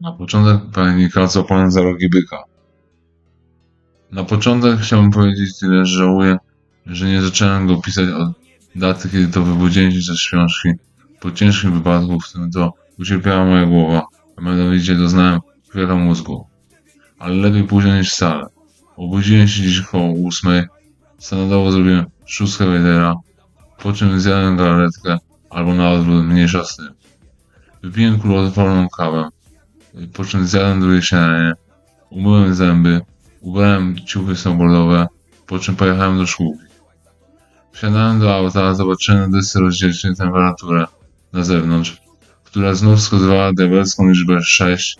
Na początek pamiętnika co pan za rogi byka. Na początek chciałbym powiedzieć tyle, że żałuję, że nie zacząłem go pisać od daty, kiedy to wybudziłem się ze śpiączki. Po ciężkim wypadku, w którym to ucierpiała moja głowa, a mianowicie doznałem chwiela mózgu. Ale lepiej późno niż wcale. Obudziłem się dziś koło ósmej, standardowo zrobiłem szóstkę Wejdera, po czym zjadłem galaretkę, albo na odwrót, mniejsza z tym. Wypiłem kuloodporną kawę, po czym zjadłem drugie śniadanie, umyłem zęby, ubrałem ciuchy snowboardowe, po czym pojechałem do szkółki. Wsiadałem do auta, zobaczyłem na desce rozdzielczej temperaturę na zewnątrz, która znów wskazywała diabelską liczbę 6.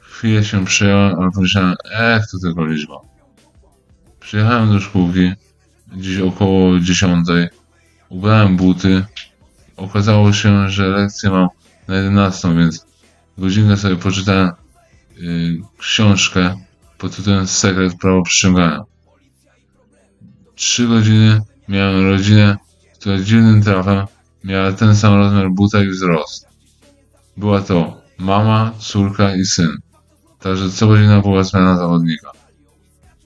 Chwilę się przejąłem, ale pomyślałem, ech, to tylko liczba. Przyjechałem do szkółki, gdzieś około 10. Ubrałem buty. Okazało się, że lekcję mam na 11, więc godzinkę sobie poczytałem yy, książkę pod tytułem Sekret prawo przyciągania. Trzy godziny miałem rodzinę, która dziwnym trafem miała ten sam rozmiar buta i wzrost. Była to mama, córka i syn. Także co godzina była zmiana zawodnika.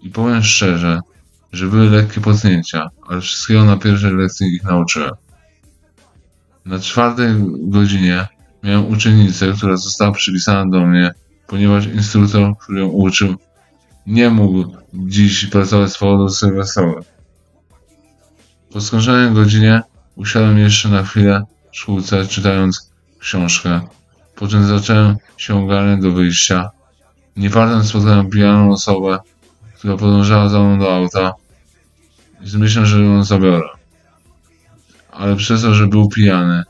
I powiem szczerze, że były lekkie potknięcia, ale wszystkiego na pierwszej lekcji ich nauczyłem. Na czwartej godzinie miałem uczennicę, która została przypisana do mnie, ponieważ instruktor, który ją uczył, nie mógł dziś pracować z powodu sylwestrowych. Po skończonej godzinie usiadłem jeszcze na chwilę w szkółce, czytając książkę, po czym zacząłem się ogarniać do wyjścia. Niefartem spotkałem pijaną osobę, która podążała za mną do auta i z myślą, że ją zabiorę. Ale przez to, że był pijany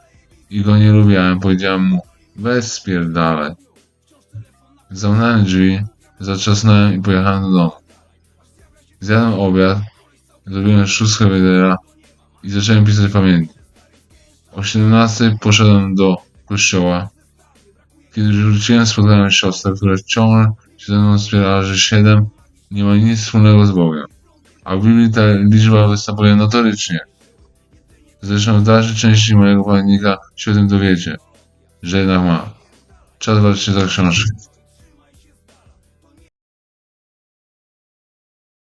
i go nie lubiałem, powiedziałem mu weź spierdalaj. Zamknąłem drzwi, zatrzasnąłem i pojechałem do domu. Zjadłem obiad, zrobiłem szóstkę wydera i zacząłem pisać pamiętnik. O 17 poszedłem do kościoła. Kiedy wróciłem, spotkałem siostrę, która ciągle się ze mną wspierała, że 7 nie ma nic wspólnego z Bogiem. A w Biblii ta liczba występuje notorycznie. Zresztą w dalszej części mojego pamiętnika się o tym dowiecie, że jednak ma. Czas się za książkę.